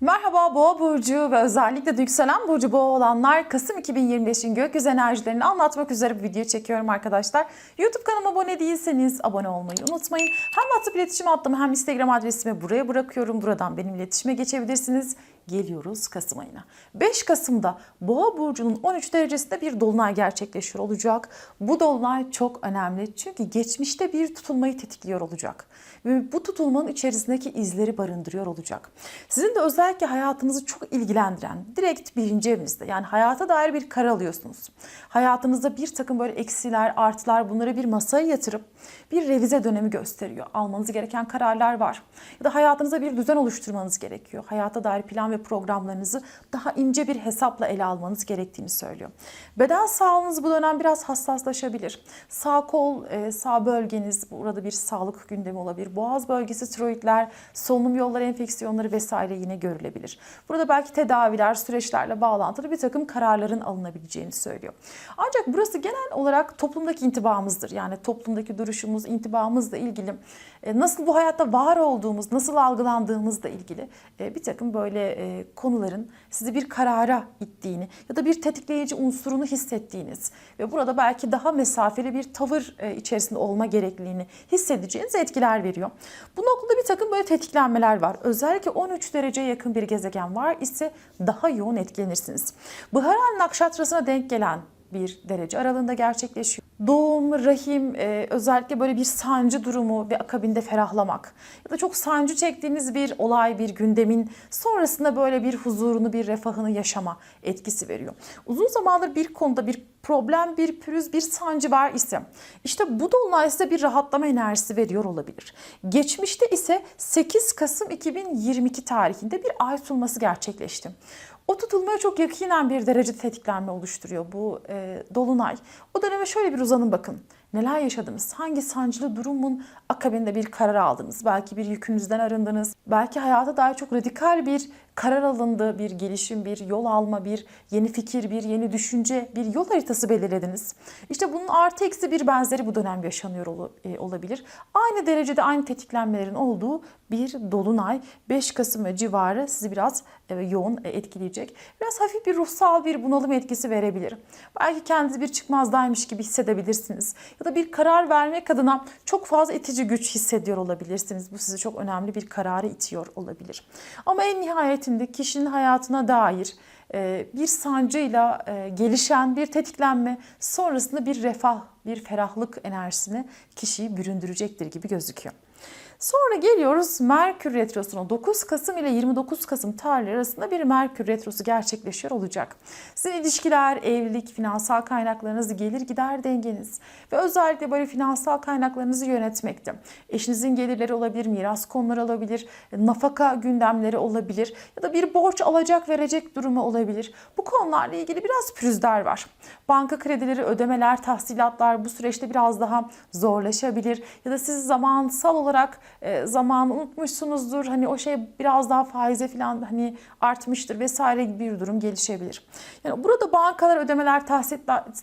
Merhaba Boğa Burcu ve özellikle de yükselen Burcu Boğa olanlar Kasım 2025'in gökyüzü enerjilerini anlatmak üzere bir video çekiyorum arkadaşlar. YouTube kanalıma abone değilseniz abone olmayı unutmayın. Hem WhatsApp iletişim hattımı hem Instagram adresimi buraya bırakıyorum. Buradan benim iletişime geçebilirsiniz. Geliyoruz Kasım ayına. 5 Kasım'da Boğa burcunun 13 derecesinde bir dolunay gerçekleşiyor olacak. Bu dolunay çok önemli çünkü geçmişte bir tutulmayı tetikliyor olacak. Ve bu tutulmanın içerisindeki izleri barındırıyor olacak. Sizin de özellikle hayatınızı çok ilgilendiren, direkt birinci evinizde yani hayata dair bir karar alıyorsunuz. Hayatınızda bir takım böyle eksiler, artılar bunları bir masaya yatırıp bir revize dönemi gösteriyor. Almanız gereken kararlar var. Ya da hayatınıza bir düzen oluşturmanız gerekiyor. Hayata dair plan ve programlarınızı daha ince bir hesapla ele almanız gerektiğini söylüyor. Beden sağlığınız bu dönem biraz hassaslaşabilir. Sağ kol, e, sağ bölgeniz burada bir sağlık gündemi olabilir. Boğaz bölgesi, tiroidler, solunum yolları enfeksiyonları vesaire yine görülebilir. Burada belki tedaviler, süreçlerle bağlantılı bir takım kararların alınabileceğini söylüyor. Ancak burası genel olarak toplumdaki intibamızdır. Yani toplumdaki duruşumuz, intibamızla ilgili e, nasıl bu hayatta var olduğumuz, nasıl algılandığımızla ilgili e, bir takım böyle konuların sizi bir karara ittiğini ya da bir tetikleyici unsurunu hissettiğiniz ve burada belki daha mesafeli bir tavır içerisinde olma gerekliliğini hissedeceğiniz etkiler veriyor. Bu noktada bir takım böyle tetiklenmeler var. Özellikle 13 dereceye yakın bir gezegen var ise daha yoğun etkilenirsiniz. Bıharan nakşatrasına denk gelen bir derece aralığında gerçekleşiyor. Doğum, rahim, e, özellikle böyle bir sancı durumu ve akabinde ferahlamak ya da çok sancı çektiğiniz bir olay, bir gündemin sonrasında böyle bir huzurunu, bir refahını yaşama etkisi veriyor. Uzun zamandır bir konuda bir problem, bir pürüz, bir sancı var ise işte bu dolunay size bir rahatlama enerjisi veriyor olabilir. Geçmişte ise 8 Kasım 2022 tarihinde bir ay tutulması gerçekleşti. O tutulmaya çok yakinen bir derece tetiklenme oluşturuyor bu e, dolunay. O döneme şöyle bir uzanın bakın. Neler yaşadınız? Hangi sancılı durumun akabinde bir karar aldınız? Belki bir yükünüzden arındınız. Belki hayata dair çok radikal bir karar alındı, bir gelişim, bir yol alma, bir yeni fikir, bir yeni düşünce, bir yol haritası belirlediniz. İşte bunun artı eksi bir benzeri bu dönem yaşanıyor e, olabilir. Aynı derecede aynı tetiklenmelerin olduğu bir dolunay 5 Kasım civarı sizi biraz e, yoğun e, etkileyecek. Biraz hafif bir ruhsal bir bunalım etkisi verebilir. Belki kendinizi bir çıkmazdaymış gibi hissedebilirsiniz. Ya da bir karar vermek adına çok fazla itici güç hissediyor olabilirsiniz. Bu sizi çok önemli bir kararı itiyor olabilir. Ama en nihayetinde kişinin hayatına dair bir sancıyla e, gelişen bir tetiklenme sonrasında bir refah, bir ferahlık enerjisini kişiyi büründürecektir gibi gözüküyor. Sonra geliyoruz Merkür Retrosu'na. 9 Kasım ile 29 Kasım tarihleri arasında bir Merkür Retrosu gerçekleşiyor olacak. Sizin ilişkiler, evlilik, finansal kaynaklarınız, gelir gider dengeniz ve özellikle böyle finansal kaynaklarınızı yönetmekte. Eşinizin gelirleri olabilir, miras konuları olabilir, nafaka gündemleri olabilir ya da bir borç alacak verecek durumu olabilir. Bu konularla ilgili biraz pürüzler var. Banka kredileri, ödemeler, tahsilatlar bu süreçte biraz daha zorlaşabilir ya da siz zamansal olarak e, zamanı unutmuşsunuzdur. Hani o şey biraz daha faize falan hani artmıştır vesaire gibi bir durum gelişebilir. Yani burada bankalar, ödemeler,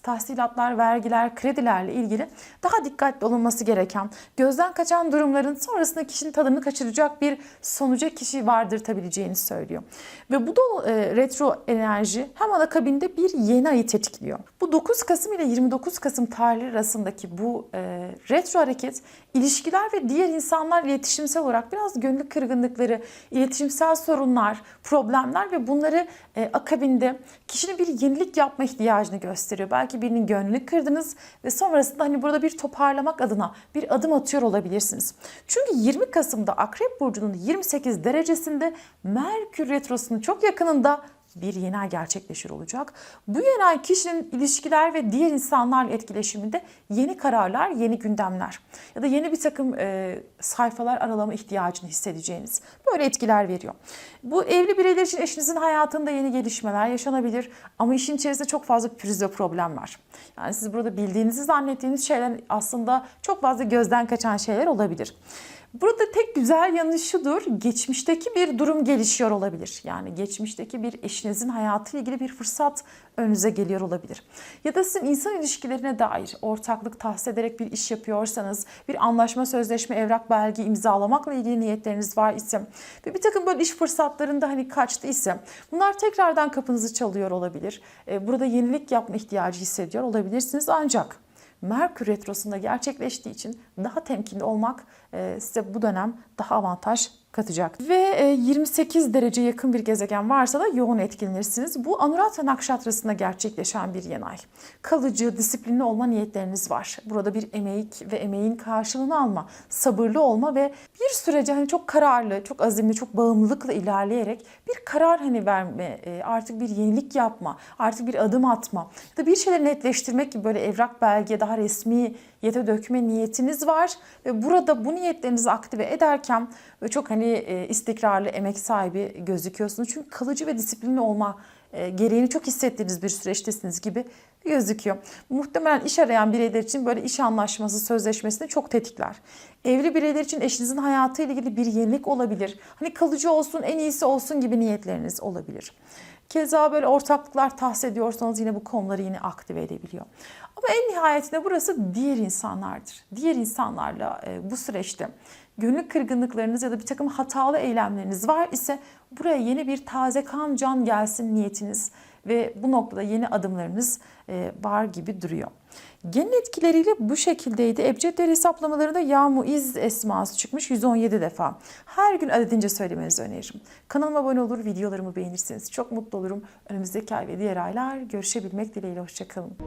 tahsilatlar, vergiler, kredilerle ilgili daha dikkatli olunması gereken, gözden kaçan durumların sonrasında kişinin tadını kaçıracak bir sonuca kişi vardırtabileceğini söylüyor. Ve bu da e, retro enerji hemen akabinde bir yeni ayı tetikliyor. Bu 9 Kasım ile 29 Kasım tarihleri arasındaki bu e, retro hareket ilişkiler ve diğer insanlar iletişimsel olarak biraz gönüllü kırgınlıkları, iletişimsel sorunlar, problemler ve bunları e, akabinde kişinin bir yenilik yapma ihtiyacını gösteriyor. Belki birinin gönlünü kırdınız ve sonrasında hani burada bir toparlamak adına bir adım atıyor olabilirsiniz. Çünkü 20 Kasım'da Akrep Burcu'nun 28 derecesinde Merkür Retrosu'nun çok yakınında bir yeni ay gerçekleşir olacak. Bu yeni ay kişinin ilişkiler ve diğer insanlarla etkileşiminde yeni kararlar, yeni gündemler ya da yeni bir takım e, sayfalar aralama ihtiyacını hissedeceğiniz böyle etkiler veriyor. Bu evli bireyler için eşinizin hayatında yeni gelişmeler yaşanabilir ama işin içerisinde çok fazla pürüz ve problem var. Yani siz burada bildiğinizi zannettiğiniz şeyler aslında çok fazla gözden kaçan şeyler olabilir. Burada tek güzel yanı şudur. Geçmişteki bir durum gelişiyor olabilir. Yani geçmişteki bir eşinizin hayatıyla ilgili bir fırsat önünüze geliyor olabilir. Ya da sizin insan ilişkilerine dair ortaklık tahsis ederek bir iş yapıyorsanız, bir anlaşma, sözleşme, evrak, belge imzalamakla ilgili niyetleriniz var ise ve bir takım böyle iş fırsatlarında hani kaçtı ise bunlar tekrardan kapınızı çalıyor olabilir. Ee, Burada yenilik yapma ihtiyacı hissediyor olabilirsiniz ancak Merkür Retrosu'nda gerçekleştiği için daha temkinli olmak e, size bu dönem daha avantaj katacak. Ve e, 28 derece yakın bir gezegen varsa da yoğun etkilenirsiniz. Bu Anuradha Nakşatrası'nda gerçekleşen bir yeni ay. Kalıcı, disiplinli olma niyetleriniz var. Burada bir emek ve emeğin karşılığını alma, sabırlı olma ve bir sürece hani çok kararlı, çok azimli, çok bağımlılıkla ilerleyerek bir karar hani verme, e, artık bir yenilik yapma, artık bir adım atma ya da bir şeyleri netleştirmek gibi böyle evrak belge daha resmi yete dökme niyetiniz var ve burada bu niyetlerinizi aktive ederken böyle çok hani e, istikrarlı emek sahibi gözüküyorsunuz. Çünkü kalıcı ve disiplinli olma e, gereğini çok hissettiğiniz bir süreçtesiniz gibi gözüküyor. Muhtemelen iş arayan bireyler için böyle iş anlaşması, sözleşmesini çok tetikler. Evli bireyler için eşinizin hayatıyla ilgili bir yenilik olabilir. Hani kalıcı olsun, en iyisi olsun gibi niyetleriniz olabilir. Keza böyle ortaklıklar tahsis ediyorsanız yine bu konuları yine aktive edebiliyor. Ama en nihayetinde burası diğer insanlardır. Diğer insanlarla e, bu süreçte gönül kırgınlıklarınız ya da bir takım hatalı eylemleriniz var ise buraya yeni bir taze kan can gelsin niyetiniz ve bu noktada yeni adımlarınız e, var gibi duruyor. Genel etkileriyle bu şekildeydi. Ebcedler hesaplamalarında Ya Muiz esması çıkmış 117 defa. Her gün adedince söylemenizi öneririm. Kanalıma abone olur, videolarımı beğenirseniz çok mutlu olurum. Önümüzdeki ay ve diğer aylar görüşebilmek dileğiyle. Hoşçakalın.